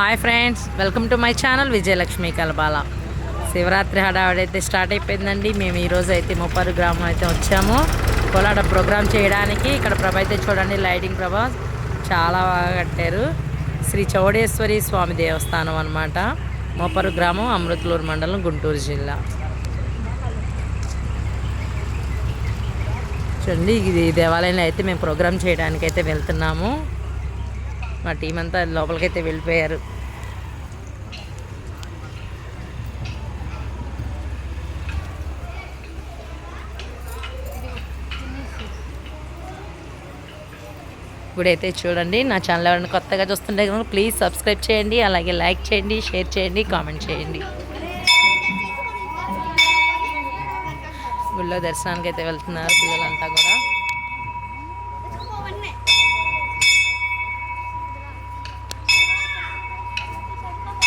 Hi friends welcome to my channel Vijayalakshmi Kalabala. Shivaratri హడావిడైతే start అయిపోయిందండి. మేము ఈరోజు అయితే ముప్పారు గ్రామం అయితే వచ్చాము. కోలాట ప్రోగ్రామ్ చేయడానికి ఇక్కడ ప్రభ అయితే చూడండి లైటింగ్ ప్రభ చాలా బాగా కట్టారు. శ్రీ చౌడేశ్వరి స్వామి దేవస్థానం అనమాట మోపరు గ్రామం అమృతలూరు మండలం గుంటూరు జిల్లా. చూడండి ఇది దేవాలయంలో అయితే మేము ప్రోగ్రామ్ చేయడానికి అయితే వెళ్తున్నాము. మా టీం అంతా లోపలికైతే వెళ్ళిపోయారు. ఇప్పుడైతే చూడండి నా ఛానల్ ఎవరైనా కొత్తగా చూస్తుంటే కనుక ప్లీజ్ సబ్స్క్రైబ్ చేయండి అలాగే లైక్ చేయండి షేర్ చేయండి కామెంట్ చేయండి. గుళ్ళో దర్శనానికి అయితే వెళ్తున్నారు పిల్లలంతా కూడా.